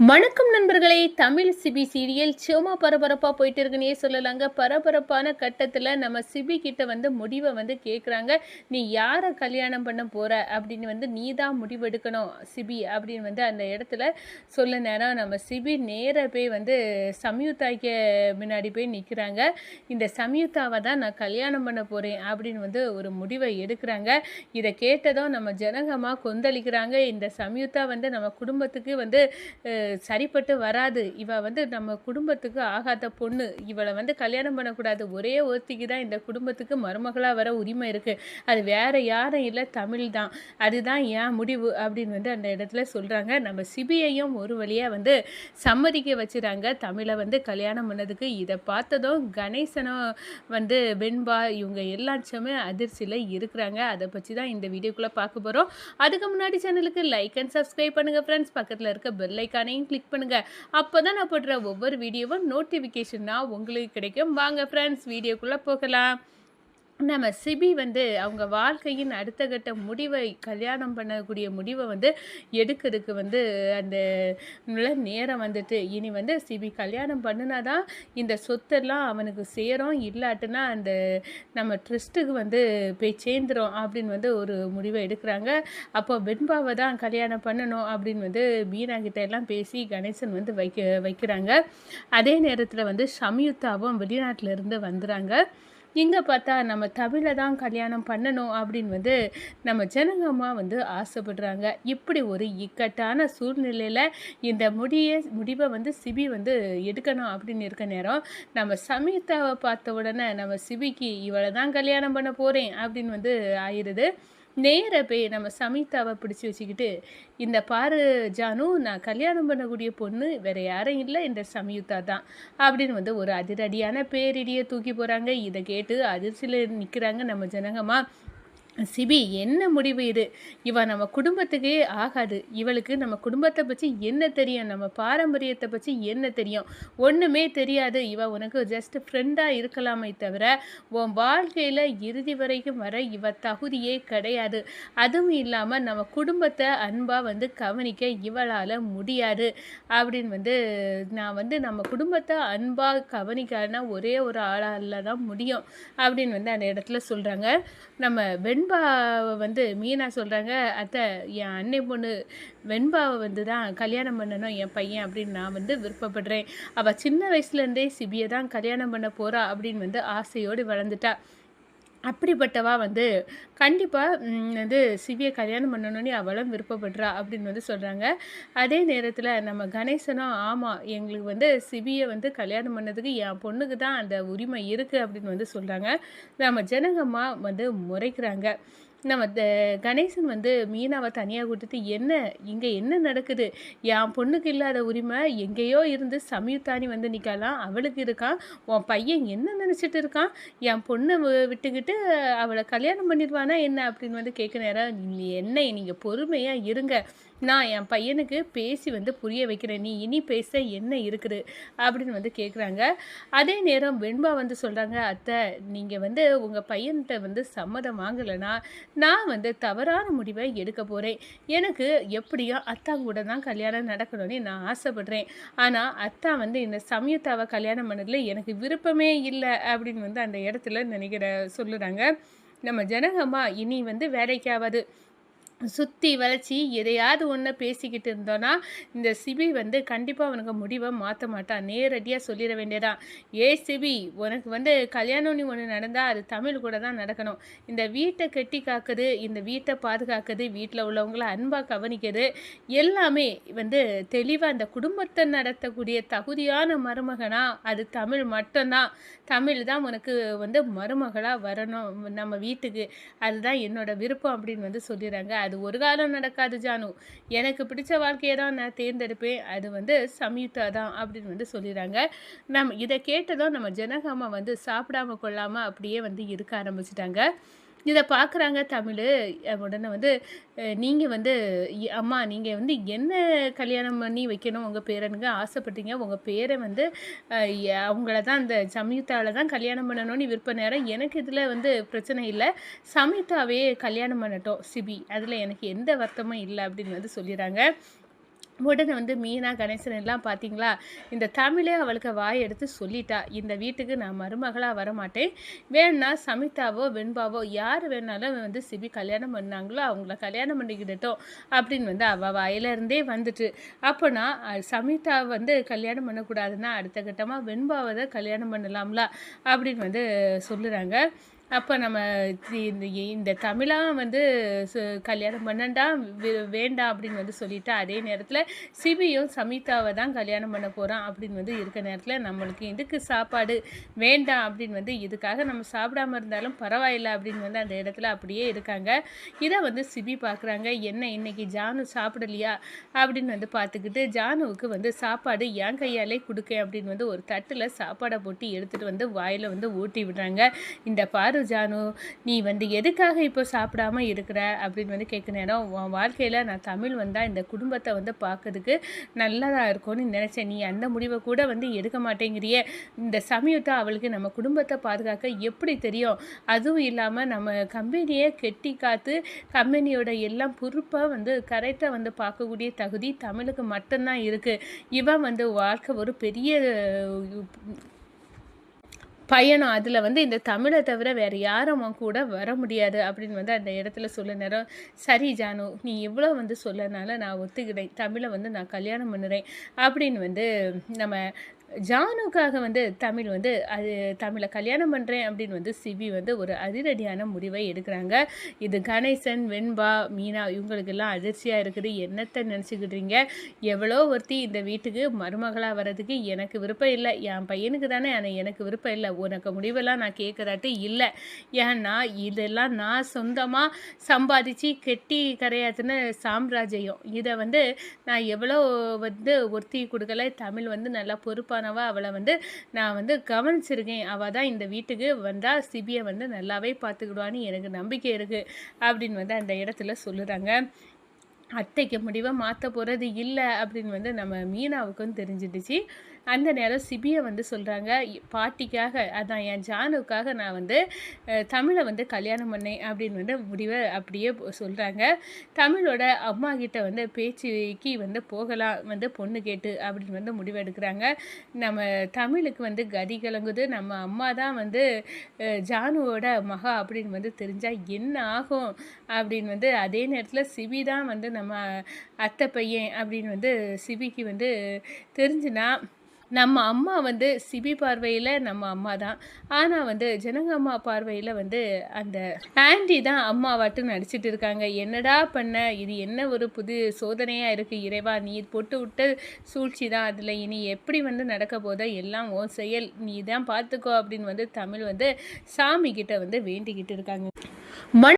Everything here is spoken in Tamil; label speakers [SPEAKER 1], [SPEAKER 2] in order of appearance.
[SPEAKER 1] வணக்கம் நண்பர்களே. தமிழ் சிபி சீரியல் சும்மா பரபரப்பாக போயிட்டு இருக்குன்னே சொல்லலாங்க. பரபரப்பான கட்டத்தில் நம்ம சிபி கிட்ட வந்து முடிவை வந்து கேட்குறாங்க நீ யாரை கல்யாணம் பண்ண போகிற அப்படின்னு வந்து நீ தான் முடிவெடுக்கணும் சிபி அப்படின்னு வந்து அந்த இடத்துல சொல்ல நேரம் நம்ம சிபி நேராக போய் வந்து சம்யுக்தாய்க்கு முன்னாடி போய் நிற்கிறாங்க இந்த சம்யுக்தாவை தான் நான் கல்யாணம் பண்ண போகிறேன் அப்படின்னு வந்து ஒரு முடிவை எடுக்கிறாங்க. இதை கேட்டதும் நம்ம ஜனகமாக கொந்தளிக்கிறாங்க. இந்த சம்யுக்தா வந்து நம்ம குடும்பத்துக்கு வந்து சரிப்பட்டு வராது. இவ வந்து நம்ம குடும்பத்துக்கு ஆகாத பொண்ணு. இவளை வந்து கல்யாணம் பண்ணக்கூடாது. ஒரே ஒருத்திக்கு தான் இந்த குடும்பத்துக்கு மருமகளாக வர உரிமை இருக்குது அது வேற யாரும் இல்லை. தமிழ் தான். அதுதான் ஏன் முடிவு அப்படின்னு வந்து அந்த இடத்துல சொல்கிறாங்க நம்ம சிபிஐயும் ஒரு வழியாக வந்து சம்மதிக்க வச்சுறாங்க. தமிழை வந்து கல்யாணம் பண்ணதுக்கு இதை பார்த்ததும் கணேசனும் வந்து வெண்பா இவங்க எல்லாச்சுமே அதிர்ச்சியில் இருக்கிறாங்க. அதை பற்றி தான் இந்த வீடியோக்குள்ளே பார்க்க போகிறோம் அதுக்கு முன்னாடி சேனலுக்கு லைக் அண்ட் சப்ஸ்கிரைப் பண்ணுங்கள் ஃப்ரெண்ட்ஸ் பக்கத்தில் இருக்க பெல் பட்டனையும் கிளிக் பண்ணுங்கள் அப்போ தான் நான் போடுற ஒவ்வொரு வீடியோவும் நோட்டிஃபிகேஷனாக உங்களுக்கு கிடைக்கும். வாங்க ஃப்ரெண்ட்ஸ் வீடியோக்குள்ளே போகலாம். நம்ம சிபி வந்து அவங்க வாழ்க்கையின் அடுத்த கட்ட முடிவை கல்யாணம் பண்ணக்கூடிய முடிவை வந்து எடுக்கிறதுக்கு வந்து அந்த நல்ல நேரம் வந்துட்டு. இனி வந்து சிபி கல்யாணம் பண்ணினாதான் இந்த சொத்தெல்லாம் அவனுக்கு சேரும். இல்லாட்டுனா அந்த நம்ம ட்ரஸ்ட்டுக்கு வந்து போய் சேர்ந்துரும் அப்படின்னு வந்து ஒரு முடிவை எடுக்கிறாங்க. அப்போ வெண்பாவை தான் கல்யாணம் பண்ணணும் அப்படின்னு வந்து மீனா கிட்ட எல்லாம் பேசி கணேசன் வந்து வைக்க வைக்கிறாங்க. அதே நேரத்தில் வந்து சம்யுக்தாவும் வெளிநாட்டிலிருந்து வந்துடுறாங்க இங்கே பார்த்தா நம்ம தமிழை தான் கல்யாணம் பண்ணணும் அப்படின்னு வந்து நம்ம ஜனங்கம்மா வந்து ஆசைப்படுறாங்க. இப்படி ஒரு இக்கட்டான சூழ்நிலையில் இந்த முடியை முடிவை வந்து சிபி வந்து எடுக்கணும் அப்படின்னு இருக்க நேரம் நம்ம சமீதாவை பார்த்த உடனே நம்ம சிபிக்கு இவளை தான் கல்யாணம் பண்ண போகிறேன் அப்படின்னு வந்து ஆயிடுது. நேர போய் நம்ம சமீதாவை பிடிச்சி வச்சுக்கிட்டு இந்த பாரு ஜானு நான் கல்யாணம் பண்ணக்கூடிய பொண்ணு வேற யாரும் இல்லை இந்த சமயுக்தா தான். அப்படின்னு வந்து ஒரு அதிரடியான பேரிடியை தூக்கி போகிறாங்க இதை கேட்டு அதிர்ச்சியில் நிற்கிறாங்க நம்ம ஜனங்கம்மா. சிபி என்ன முடிவு இது? இவ நம்ம குடும்பத்துக்கே ஆகாது. இவளுக்கு நம்ம குடும்பத்தை பற்றி என்ன தெரியும்? நம்ம பாரம்பரியத்தை பற்றி என்ன தெரியும்? ஒன்றுமே தெரியாது. இவ உனக்கு ஜஸ்ட் ஃப்ரெண்டாக இருக்கலாமே தவிர உன் வாழ்க்கையில் இறுதி வரைக்கும் வர இவ தகுதியே கிடையாது. அதுவும் இல்லாமல் நம்ம குடும்பத்தை அன்பாக வந்து கவனிக்க இவளால் முடியாது. அப்படின்னு வந்து நான் வந்து நம்ம குடும்பத்தை அன்பாக கவனிக்காதுன்னா ஒரே ஒரு ஆளால் தான் முடியும். அப்படின்னு வந்து அந்த இடத்துல சொல்கிறாங்க நம்ம வெண்பாவை வந்து மீனா சொல்கிறாங்க அத்தை என் அன்னை பொண்ணு வெண்பாவை வந்து தான் கல்யாணம் பண்ணணும் என் பையன் அப்படின்னு நான் வந்து விருப்பப்படுறேன். அவள் சின்ன வயசுலேருந்தே சிபியை தான் கல்யாணம் பண்ண போகிறா அப்படின்னு வந்து ஆசையோடு வளர்ந்துட்டா. அப்படிப்பட்டவா வந்து கண்டிப்பாக வந்து சிவியை கல்யாணம் பண்ணணும்னு அவளும் விருப்பப்படுறா அப்படின்னு வந்து சொல்கிறாங்க அதே நேரத்தில் நம்ம கணேசனும் ஆமாம் எங்களுக்கு வந்து சிவியை வந்து கல்யாணம் பண்ணதுக்கு என் பொண்ணுக்கு தான் அந்த உரிமை இருக்குது அப்படின்னு வந்து சொல்கிறாங்க நம்ம ஜனகம்மா வந்து முறைக்கிறாங்க. நம்ம த கணேசன் வந்து மீனாவை தனியாக கொடுத்துட்டு என்ன இங்கே என்ன நடக்குது? என் பொண்ணுக்கு இல்லாத உரிமை எங்கேயோ இருந்து சமயுத்தானி வந்து நிற்கலாம் அவளுக்கு இருக்கான் உன் பையன் என்ன நினச்சிட்டு இருக்கான்? என் பொண்ணை விட்டுக்கிட்டு அவளை கல்யாணம் பண்ணிடுவானா என்ன? அப்படின்னு வந்து கேட்க நேரம் என்னை என்ன நீங்கள் பொறுமையாக இருங்க. நான் என் பையனுக்கு பேசி வந்து புரிய வைக்கிறேன். நீ இனி பேச என்ன இருக்குது? அப்படின்னு வந்து கேட்குறாங்க அதே நேரம் வெண்பா வந்து சொல்கிறாங்க அத்தை நீங்கள் வந்து உங்கள் பையன்கிட்ட வந்து சம்மதம் வாங்கலைன்னா நான் வந்து தவறான முடிவை எடுக்க போகிறேன் எனக்கு எப்படியும் அத்தா கூட தான் கல்யாணம் நடக்கணும்னு நான் ஆசைப்படுறேன். ஆனால் அத்தா வந்து இந்த சமயத்தாவை கல்யாணம் பண்ணதில் எனக்கு விருப்பமே இல்லை அப்படின்னு வந்து அந்த இடத்துல நினைக்கிற சொல்லுறாங்க. நம்ம ஜனகம்மா இனி வந்து வேலைக்காவது சுற்றி வளைச்சி எதையாவது ஒன்று பேசிக்கிட்டு இருந்தோன்னா இந்த சிபி வந்து கண்டிப்பாக அவனுக்கு முடிவை மாற்ற மாட்டான் நேரடியாக சொல்லிட வேண்டியதான் ஏ சிபி உனக்கு வந்து கல்யாணம்னு ஒன்று நடந்தால் அது தமிழ் கூட தான் நடக்கணும். இந்த வீட்டை கட்டி காக்குது இந்த வீட்டை பாதுகாக்குது வீட்டில் உள்ளவங்கள அன்பாக கவனிக்கிறது எல்லாமே வந்து தெளிவாக அந்த குடும்பத்தை நடத்தக்கூடிய தகுதியான மருமகனாக அது தமிழ் மட்டும்தான். தமிழ் தான் உனக்கு வந்து மருமகளாக வரணும் நம்ம வீட்டுக்கு. அதுதான் என்னோட விருப்பம் அப்படின்னு வந்து சொல்லிடுறாங்க. அது அது ஒரு காலம் நடக்காது ஜானு. எனக்கு பிடிச்ச வாழ்க்கையை தான் நான் தேர்ந்தெடுப்பேன். அது வந்து சம்யுக்தா தான் அப்படின்னு வந்து சொல்லிடுறாங்க. நம்ம இதை கேட்டதும் நம்ம ஜனகாமா வந்து சாப்பிடாம கொள்ளாமல் அப்படியே வந்து இருக்க ஆரம்பிச்சிட்டாங்க. இதை பார்க்குறாங்க தமிழ் உடனே வந்து நீங்கள் வந்து அம்மா நீங்கள் வந்து என்ன கல்யாணம் பண்ணி வைக்கணும்? உங்கள் பேரனுங்க ஆசைப்பட்டீங்க. உங்கள் பேரை வந்து அவங்கள தான் அந்த சம்யுக்தாவில் தான் கல்யாணம் பண்ணணும்னு விருப்ப நேரம் எனக்கு இதில் வந்து பிரச்சனை இல்லை. சம்யுக்தாவே கல்யாணம் பண்ணட்டும் சிபி. அதில் எனக்கு எந்த வருத்தமும் இல்லை அப்படின்னு வந்து சொல்லிடுறாங்க. உடனே வந்து மீனா கணேசன் எல்லாம் பார்த்தீங்களா இந்த தமிழே அவளுக்கு வாய் எடுத்து சொல்லிட்டா. இந்த வீட்டுக்கு நான் மருமகளாக வரமாட்டேன். வேணா சமிதாவோ வெண்பாவோ யார் வேணாலும் வந்து சிபி கல்யாணம் பண்ணாங்களோ அவங்கள கல்யாணம் பண்ணிக்கிட்டோம் அப்படின்னு வந்து அவள் வாயிலிருந்தே வந்துட்டு. அப்போனா சமிதா வந்து கல்யாணம் பண்ணக்கூடாதுன்னா அடுத்த கட்டமாக வெண்பாவை தான் கல்யாணம் பண்ணலாம்ல அப்படின்னு வந்து சொல்லுறாங்க. அப்போ நம்ம தி- இந்த இந்த தமிழாக வந்து சு- கல்யாணம் பண்ணண்டாம் வே- வேண்டாம் அப்படின்னு வந்து சொல்லிட்டு அதே நேரத்தில் சிபியும் சமிதாவை தான் கல்யாணம் பண்ண போகிறான் அப்படின்னு வந்து இருக்க நேரத்தில் நம்மளுக்கு இதுக்கு சாப்பாடு வேண்டாம் அப்படின்னு வந்து இதுக்காக நம்ம சாப்பிடாம இருந்தாலும் பரவாயில்ல அப்படின்னு வந்து அந்த இடத்துல அப்படியே இருக்காங்க. இதை வந்து சிபி பார்க்குறாங்க என்ன இன்னைக்கு ஜானு சாப்பிடலையா அப்படின்னு வந்து பார்த்துக்கிட்டு ஜானுவுக்கு வந்து சாப்பாடு என் கையாலே கொடுக்கேன் அப்படின்னு வந்து ஒரு தட்டில் சாப்பாடை போட்டு எடுத்துகிட்டு வந்து வாயில் வந்து ஊட்டி விடுறாங்க. இந்த பாரு ஜானு நீ வந்து எதுக்காக இப்போ சாப்பிடாம இருக்கிற? அப்படின்னு வந்து கேட்க நேரம் உன் வாழ்க்கையில் நான் தமிழ் வந்தால் இந்த குடும்பத்தை வந்து பார்க்கறதுக்கு நல்லதாக இருக்கும்னு நினச்சேன். நீ அந்த முடிவை கூட வந்து எடுக்க மாட்டேங்கிறியே. இந்த சமயத்தை அவளுக்கு நம்ம குடும்பத்தை பாதுகாக்க எப்படி தெரியும்? அதுவும் இல்லாமல் நம்ம கம்பெனியை கெட்டி காத்து கம்பெனியோட எல்லாம் பொறுப்பாக வந்து கரெக்டாக வந்து பார்க்கக்கூடிய தகுதி தமிழுக்கு மட்டும்தான் இருக்குது இவன் வந்து வாழ்க்கை ஒரு பெரிய பயணம் அதில் வந்து இந்த தமிழை தவிர வேறு யாரும் கூட வர முடியாது அப்படின்னு வந்து அந்த இடத்துல சொல்ல நேரம். சரி ஜானு நீ எவ்வளோ வந்து சொல்லனால நான் ஒத்துக்கிறேன் தமிழை வந்து நான் கல்யாணம் பண்ணுறேன் அப்படின்னு வந்து நம்ம ஜானுக்காக வந்து தமிழ் வந்து அது தமிழை கல்யாணம் பண்ணுறேன் அப்படின்னு வந்து சிபி வந்து ஒரு அதிரடியான முடிவை எடுக்கிறாங்க. இது கணேசன் வெண்பா மீனா இவங்களுக்கெல்லாம் அதிர்ச்சியாக இருக்குது. என்னத்தை நினச்சிக்கிட்றீங்க? எவ்வளோ ஒருத்தி இந்த வீட்டுக்கு மருமகளாக வர்றதுக்கு எனக்கு விருப்பம் இல்லை. என் பையனுக்கு தானே ஆனால் எனக்கு விருப்பம் இல்லை. உனக்கு முடிவெல்லாம் நான் கேட்குறாட்டு இல்லை. ஏன்னா இதெல்லாம் நான் சொந்தமாக சம்பாதிச்சு கெட்டி கரையாத்துன சாம்ராஜ்யம். இதை வந்து நான் எவ்வளோ வந்து ஒருத்தி கொடுக்கல. தமிழ் வந்து நல்லா பொறுப்பானவ அவளை வந்து நான் வந்து கவனிச்சிருக்கேன் அவள் தான் இந்த வீட்டுக்கு வந்தால் சிபியை வந்து நல்லாவே பார்த்துக்கிடுவான்னு எனக்கு நம்பிக்கை இருக்குது அப்படின்னு வந்து அந்த இடத்துல சொல்லுறாங்க அத்தைக்கு முடிவை மாற்ற போகிறது இல்லை அப்படின்னு வந்து நம்ம மீனாவுக்கும் தெரிஞ்சிடுச்சு அந்த நேரம் சிபியை வந்து சொல்கிறாங்க பாட்டிக்காக அதான் என் ஜானுக்காக நான் வந்து தமிழை வந்து கல்யாணம் பண்ணேன் அப்படின்னு வந்து முடிவை அப்படியே சொல்கிறாங்க தமிழோட அம்மா கிட்ட வந்து பேச்சுக்கு வந்து போகலாம் வந்து பொண்ணு கேட்டு அப்படின்னு வந்து முடிவெடுக்கிறாங்க நம்ம தமிழுக்கு வந்து கதி கலங்குது. நம்ம அம்மா தான் வந்து ஜானுவோட மகா அப்படின்னு வந்து தெரிஞ்சால் என்ன ஆகும்? அப்படின்னு வந்து அதே நேரத்தில் சிபி தான் வந்து நம்ம அத்தை பையன் அப்படின்னு வந்து சிபிக்கு வந்து தெரிஞ்சுனா நம்ம அம்மா வந்து சிபி பார்வையில் நம்ம அம்மா தான். ஆனால் வந்து ஜனகம்மா பார்வையில் வந்து அந்த ஆண்டி தான் அம்மாவாட்டு நடிச்சிட்டு இருக்காங்க. என்னடா பண்ண? இது என்ன ஒரு புது சோதனையாக இருக்குது இறைவா நீ போட்டு விட்ட சூழ்ச்சி தான் அதில். இனி எப்படி வந்து நடக்க போதோ எல்லாம் ஓ செயல். நீ தான் பார்த்துக்கோ அப்படின்னு வந்து தமிழ் வந்து சாமி கிட்ட வந்து வேண்டிக்கிட்டு இருக்காங்க. மண்